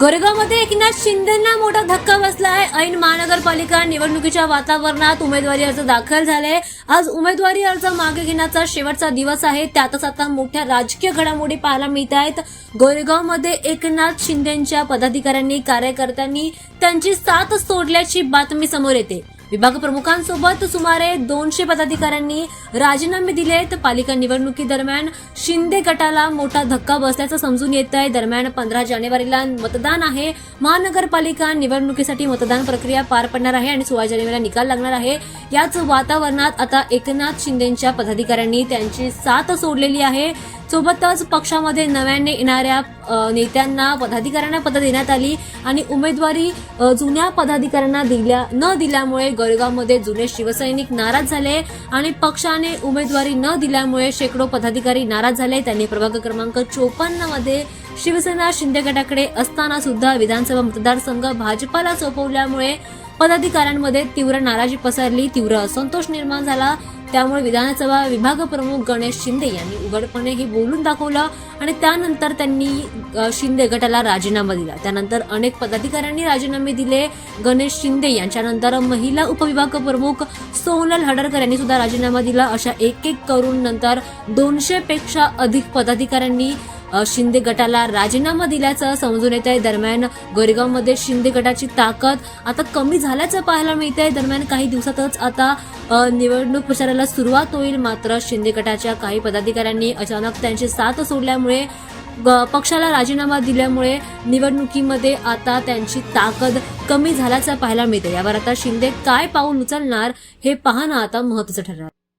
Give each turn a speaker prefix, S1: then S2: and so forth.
S1: गोरेगावमध्ये एकनाथ शिंदेना मोठा धक्का बसला आहे ऐन महानगरपालिका निवडणुकीच्या वातावरणात उमेदवारी अर्ज दाखल झाले. आज उमेदवारी अर्ज मागे घेण्याचा शेवटचा दिवस आहे. त्यातच आता मोठ्या राजकीय घडामोडी पाहायला मिळत आहेत. गोरेगावमध्ये एकनाथ शिंदेच्या पदाधिकाऱ्यांनी कार्यकर्त्यांनी त्यांची साथ सोडल्याची बातमी समोर येते. विभाग प्रमुखांसोबत सुमारे दोनशे पदाधिकाऱ्यांनी राजीनामे दिलेत पालिका निवडणुकीदरम्यान शिंदे गटाला मोठा धक्का बसल्याचं समजून येत आहे. दरम्यान पंधरा जानेवारीला मतदान आहे. महानगरपालिका निवडणुकीसाठी मतदान प्रक्रिया पार पडणार आहे आणि सोळा जानेवारीला निकाल लागणार आहे. याच वातावरणात आता एकनाथ शिंदेच्या पदाधिकाऱ्यांनी त्यांची साथ सोडलेली आहे. सोबतच पक्षामध्ये नव्याने येणाऱ्या नेत्यांना पदाधिकाऱ्यांना पदं देण्यात आली आणि उमेदवारी जुन्या पदाधिकाऱ्यांना दिल्या न दिल्यामुळे गोरेगावमध्ये जुने शिवसैनिक नाराज झाले आणि पक्षाने उमेदवारी न दिल्यामुळे शेकडो पदाधिकारी नाराज झाले. त्यांनी प्रभाग क्रमांक चोपन्नमध्ये शिवसेना शिंदे गटाकडे असताना सुद्धा विधानसभा मतदारसंघ भाजपाला सोपवल्यामुळे पदाधिकाऱ्यांमध्ये तीव्र नाराजी पसरली तीव्र असंतोष निर्माण झाला. त्यामुळे विधानसभा विभाग प्रमुख गणेश शिंदे यांनी उघडपणे हे बोलून दाखवलं आणि त्यानंतर त्यांनी शिंदे गटाला राजीनामा दिला. त्यानंतर अनेक पदाधिकाऱ्यांनी राजीनामे दिले. गणेश शिंदे यांच्यानंतर महिला उपविभाग प्रमुख सोनल हडरकर यांनी सुद्धा राजीनामा दिला. अशा एक एक करून नंतर दोनशे पेक्षा अधिक पदाधिकाऱ्यांनी शिंदे गटाला राजीनामा दिल्याचं समजून येत आहे दरम्यान गोरेगावमध्ये शिंदे गटाची ताकद आता कमी झाल्याचं पाहायला मिळत आहे दरम्यान काही दिवसातच आता निवडणूक प्रचाराला सुरुवात होईल. मात्र शिंदे गटाच्या काही पदाधिकाऱ्यांनी अचानक त्यांची साथ सोडल्यामुळे पक्षाला राजीनामा दिल्यामुळे निवडणुकीमध्ये आता त्यांची ताकद कमी झाल्याचं पाहायला मिळते यावर आता शिंदे काय पाऊल उचलणार हे पाहणं आता महत्वाचं ठरणार